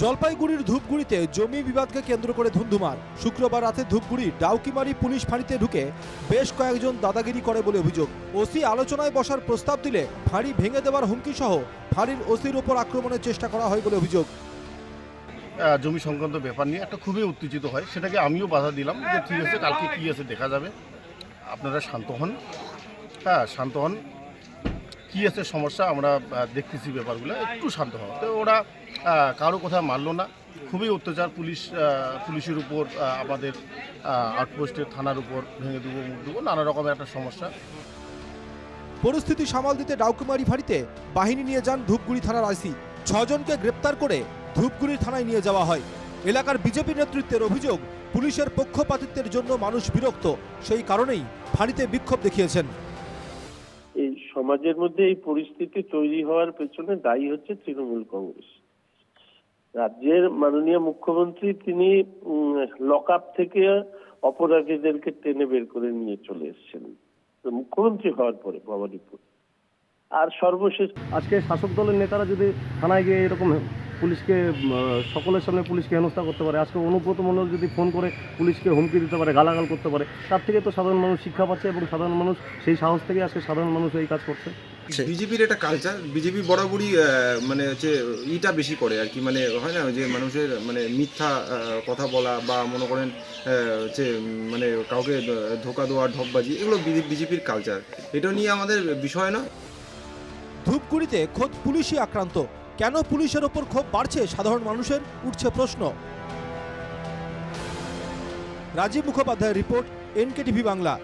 জলপাইগুড়ির ধূপগুড়িতে জমি বিবাদকে কেন্দ্র করে ধুন্ধুমার। শুক্রবার রাতে ধূপগুড়ি ডাউকিমারি পুলিশ ফাঁড়িতে ঢুকে বেশ কয়েকজন দাদাগিরি করে বলে অভিযোগ। ওসি আলোচনায় বসার প্রস্তাব দিলে ফাঁড়ি ভেঙে দেওয়ার হুমকি সহ ফাঁড়ির ওসির ওপর আক্রমণের চেষ্টা করা হয় বলে অভিযোগ। জমি সংক্রান্ত ব্যাপার নিয়ে একটা খুবই উত্তেজিত হয়। সেটাকে আমিও বাধা দিলাম যে ঠিক আছে, কালকে কী আছে দেখা যাবে। আপনারা শান্ত হন। হ্যাঁ শান্ত হন। কী আছে সমস্যা আমরা দেখতেছি ব্যাপারগুলো, একটু শান্ত হন তো ওরা কারও কথা মানলো না। খুবই অত্যাচার পুলিশ পুলিশের উপর আমাদের আউটপোস্টের থানার উপর ভেঙে দেবো, মুখ দেবো, নানা রকমের একটা সমস্যা। পরিস্থিতি সামাল দিতে ডাউকুমারি ফাঁড়িতে বাহিনী নিয়ে যান ধূপগুড়ি থানার আইসি। ছজনকে গ্রেপ্তার করে ধূপগুড়ি থানায় নিয়ে যাওয়া হয়। এলাকার বিজেপি নেতৃত্বের অভিযোগ, পুলিশের পক্ষপাতিত্বের জন্য মানুষ বিরক্ত। সেই কারণেই ফাঁড়িতে বিক্ষোভ দেখিয়েছেন। সমাজের মধ্যে এই পরিস্থিতি তৈরি হওয়ার পেছনে দায়ী হচ্ছে তৃণমূল কংগ্রেস। রাজ্যের মাননীয় মুখ্যমন্ত্রী তিনি লক থেকে অপরাধীদেরকে টেনে বের করে নিয়ে চলে এসেছেন। মুখ্যমন্ত্রী হওয়ার পরে ভবানীপুর। আর সর্বশেষ আজকে শাসক দলের নেতারা যদি থানায় গিয়ে এরকম পুলিশকে সকলের সামনে পুলিশকে হেনস্থা করতে পারে। আজকে অনুব্রত মণ্ডল যদি ফোন করে পুলিশকে হুমকি দিতে পারে গালাগাল করতে পারে তার থেকে তো সাধারণ মানুষ শিক্ষা পাচ্ছে এবং সাধারণ মানুষ সেই সাহস থেকে আজকে সাধারণ মানুষ এই কাজ করছে। বিজেপির একটা কালচার বিজেপি বরাবরই মানে হচ্ছে ইটা বেশি করে আর কি। মানে হয় না যে মানুষের মানে মিথ্যা কথা বলা বা মনে করেন হচ্ছে মানে কাউকে ধোকা দেওয়া ঢপবাজি এগুলো বিজেপির কালচার এটা নিয়ে আমাদের বিষয় না ধূপগুড়িতে খোদ পুলিশই আক্রান্ত। কেন পুলিশের ওপর ক্ষোভ বাড়ছে? সাধারণ মানুষের উঠছে প্রশ্ন। রাজীব মুখোপাধ্যায়ের রিপোর্ট এনকেটিভি বাংলা।